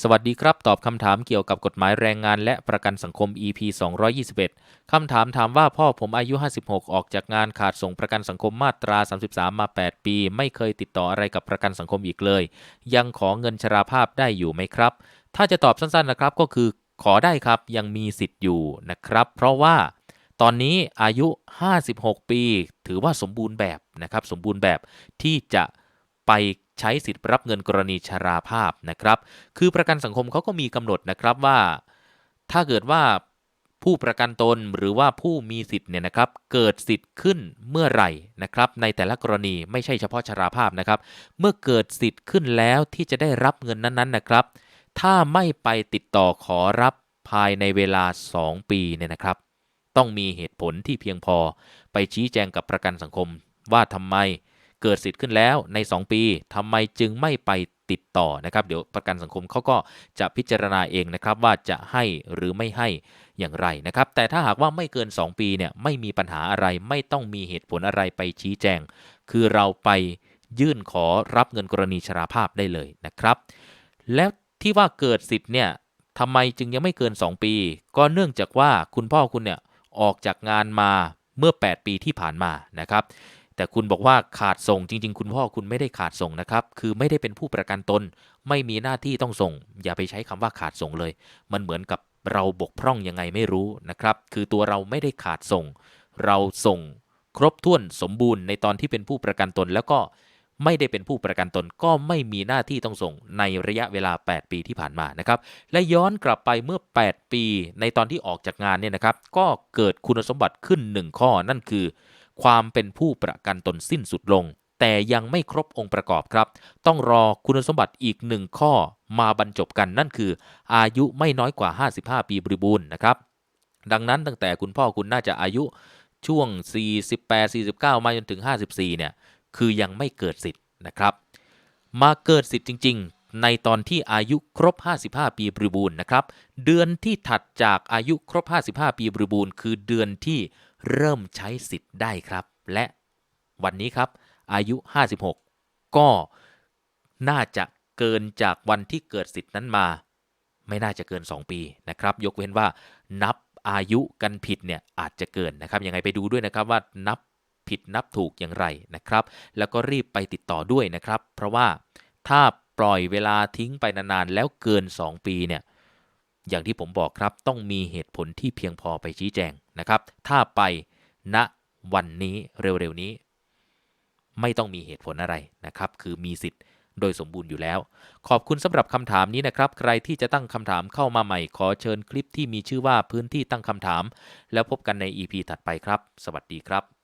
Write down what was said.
สวัสดีครับ ตอบคำถามเกี่ยวกับกฎหมายแรงงานและประกันสังคม EP 221 คำถามถามว่าพ่อผมอายุ 56 ออกจากงานขาดส่งประกันสังคมมาตรา 33 มา 8 ปี ไม่เคยติดต่ออะไรกับประกันสังคมอีกเลย ยังขอเงินชราภาพได้อยู่ไหมครับ ถ้าจะตอบสั้นๆนะครับก็คือ ขอได้ครับยังมีสิทธิ์อยู่นะครับ เพราะว่าตอนนี้อายุ 56 ปี ถือว่าสมบูรณ์แบบนะครับ สมบูรณ์แบบที่จะไป ใช้สิทธิ์รับเงินกรณีชราภาพนะครับ คือประกันสังคมเขาก็มีกำหนดนะครับว่า ถ้าเกิดว่าผู้ประกันตนหรือว่าผู้มีสิทธิ์เนี่ยนะครับเกิดสิทธิ์ขึ้นเมื่อไหร่นะครับ ในแต่ละกรณีไม่ใช่เฉพาะชราภาพนะครับ เมื่อเกิดสิทธิ์ขึ้นแล้วที่จะได้รับเงินนั้นๆนะครับ ถ้าไม่ไปติดต่อขอรับภายในเวลา 2 ปีเนี่ยนะครับ ต้องมีเหตุผลที่เพียงพอไปชี้แจงกับประกันสังคมว่าทำไม เกิดสิทธิ์ขึ้นแล้วใน 2 ปีทำไมจึงไม่ไปติดต่อนะครับ เดี๋ยวประกันสังคมเขาก็จะพิจารณาเองนะครับว่าจะให้หรือไม่ให้อย่างไรนะครับ แต่ถ้าหากว่าไม่เกิน 2 ปีเนี่ยไม่มีปัญหาอะไรไม่ต้องมีเหตุผลอะไรไปชี้แจง คือเราไปยื่นขอรับเงินกรณีชราภาพได้เลยนะครับ แล้วที่ว่าเกิดสิทธิ์เนี่ยทำไมจึงยังไม่เกิน 2 ปี ก็เนื่องจากว่าคุณพ่อคุณเนี่ยออกจากงานมาเมื่อ 8 ปีที่ผ่านมานะครับ แต่คุณบอกว่าขาดส่งจริง ๆ คุณพ่อคุณไม่ได้ขาดส่งนะครับ คือไม่ได้เป็นผู้ประกันตน ไม่มีหน้าที่ต้องส่ง อย่าไปใช้คำว่าขาดส่งเลย มันเหมือนกับเราบกพร่องยังไงไม่รู้นะครับ คือตัวเราไม่ได้ขาดส่ง เราส่งครบถ้วนสมบูรณ์ในตอนที่เป็นผู้ประกันตน แล้วก็ไม่ได้เป็นผู้ประกันตน ก็ไม่มีหน้าที่ต้องส่งในระยะเวลา 8 ปีที่ผ่านมานะครับ และย้อนกลับไปเมื่อ 8 ปีในตอนที่ออกจากงานเนี่ยนะครับ ก็เกิดคุณสมบัติขึ้น 1 ข้อนั่นคือ ความเป็นผู้ประกันตนสิ้นสุดลง แต่ยังไม่ครบองค์ประกอบครับ ต้องรอคุณสมบัติอีกหนึ่งข้อมาบรรจบกันนั่นคือ อายุไม่น้อยกว่า 55 ปีบริบูรณ์นะครับ ดังนั้นตั้งแต่คุณพ่อคุณน่าจะอายุช่วง 48 49 มาจนถึง 54 เนี่ย คือยังไม่เกิดสิทธิ์นะครับ มาเกิดสิทธิ์จริง ๆ ในตอนที่อายุครบ 55 ปีบริบูรณ์นะครับ เดือนที่ถัดจากอายุครบ 55 ปีบริบูรณ์ คือเดือนที่ เริ่มใช้สิทธิ์ได้ครับ และวันนี้ครับ อายุ 56 ก็น่าจะเกินจากวันที่เกิดสิทธิ์นั้นมา ไม่น่าจะเกิน 2 ปีนะครับ ยกเว้นว่านับอายุกันผิดเนี่ยอาจจะเกินนะครับยังไงไปดูด้วยนะครับว่านับผิดนับถูกอย่างไรนะครับ แล้วก็รีบไปติดต่อด้วยนะครับ เพราะว่าถ้าปล่อยเวลาทิ้งไปนานๆแล้วเกิน 2 ปีเนี่ย อย่างที่ผมบอกครับต้องมีเหตุผลที่เพียงพอไปชี้แจงนะครับ ถ้าไปณวันนี้เร็วๆนี้ ไม่ต้องมีเหตุผลอะไรนะครับ คือมีสิทธิ์โดยสมบูรณ์อยู่แล้ว ขอบคุณสำหรับคำถามนี้นะครับ ใครที่จะตั้งคำถามเข้ามาใหม่ ขอเชิญคลิปที่มีชื่อว่าพื้นที่ตั้งคำถาม แล้วพบกันใน EP ถัดไปครับ สวัสดีครับ